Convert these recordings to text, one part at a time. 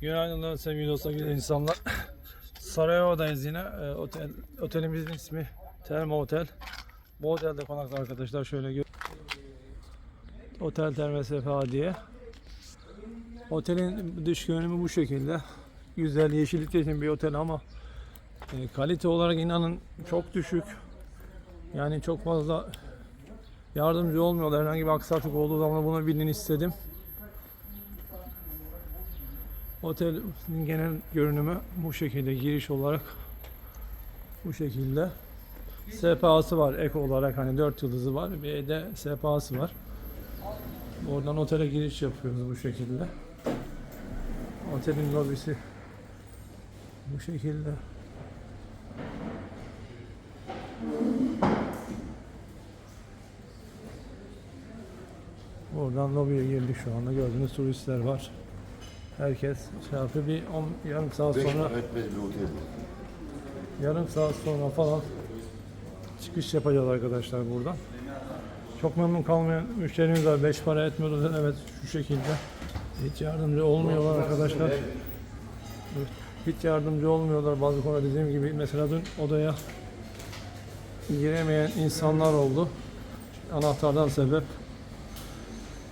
Günaydınlar sevgili dostlar, güzel insanlar. Sarayba'dayız yine. Ee, otel, otelimizin ismi Termo Otel. Bu otelde konaklı arkadaşlar şöyle gör. Otel Termo Sefa diye. Otelin dış görünümü bu şekilde. Güzel yeşillik için bir otel ama e, kalite olarak inanın çok düşük. Yani çok fazla yardımcı olmuyorlar. Herhangi bir aksaklık olduğu zaman bunu bilin istedim. Otelin genel görünümü bu şekilde giriş olarak bu şekilde. SPA'sı var ek olarak hani 4 yıldızı var bir de SPA'sı var. Oradan otele giriş yapıyoruz bu şekilde. Otelin lobisi bu şekilde. Oradan lobiye girdik şu anda gördüğünüz turistler var. Herkes şey yapıyor. Bir 10 yarım saat sonra yarım saat sonra falan çıkış yapacağız arkadaşlar buradan. Çok memnun kalmayan müşterimiz var. Beş para etmiyoruz. Evet şu şekilde. Hiç yardımcı olmuyorlar arkadaşlar. Hiç yardımcı olmuyorlar. Bazı konuda dediğim gibi mesela dün odaya giremeyen insanlar oldu. Anahtardan sebep.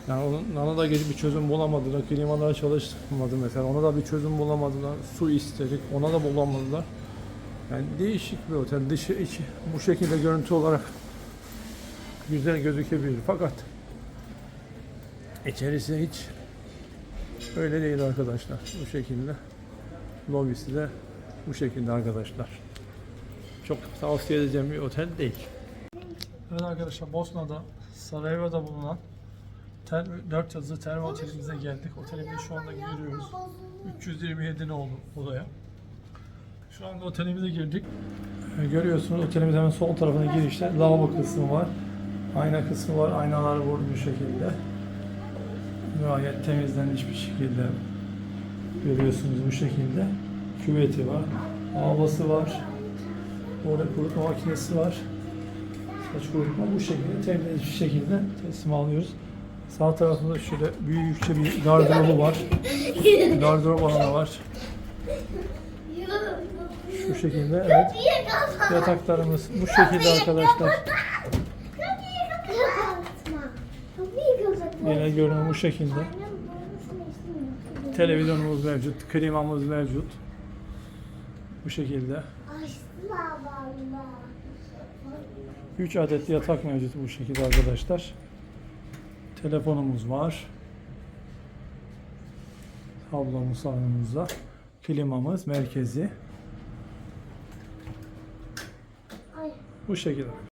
Yani ona da gelip bir çözüm bulamadılar. Klimalar çalışmadı mesela. Ona da bir çözüm bulamadılar. Su istedik. Ona da bulamadılar. Yani değişik bir otel. Dışı içi bu şekilde görüntü olarak güzel gözükebilir. Fakat içerisi hiç öyle değil arkadaşlar. Bu şekilde. Lobisi de bu şekilde arkadaşlar. Çok tavsiye edeceğim bir otel değil. Evet arkadaşlar Bosna'da Sarajevo'da bulunan Ter, 4 yıldızlı termo otelimize geldik. Otelimizde şu anda giriyoruz. 327 ne oldu odaya. Şu anda otelimize girdik. Ee, Görüyorsunuz otelimizin hemen sol tarafına girişte lavabo kısmı var. Ayna kısmı var. Aynalar var bu şekilde. Gayet temizlenmiş bir şekilde görüyorsunuz bu şekilde. Küveti var. Havası var. Orada kurutma makinesi var. Saç kurutma bu şekilde temiz bir şekilde teslim alıyoruz. Sağ tarafında şöyle büyükçe bir gardırobu var. Gardırop alanı var. Şu şekilde evet. Yataklarımız bu şekilde arkadaşlar. Yine görünüm bu şekilde. Televizyonumuz mevcut, klimamız mevcut. Bu şekilde. 3 adet yatak mevcut bu şekilde arkadaşlar. Telefonumuz var. Tablomuz sağımızda. Klimamız merkezi. Bu şekilde.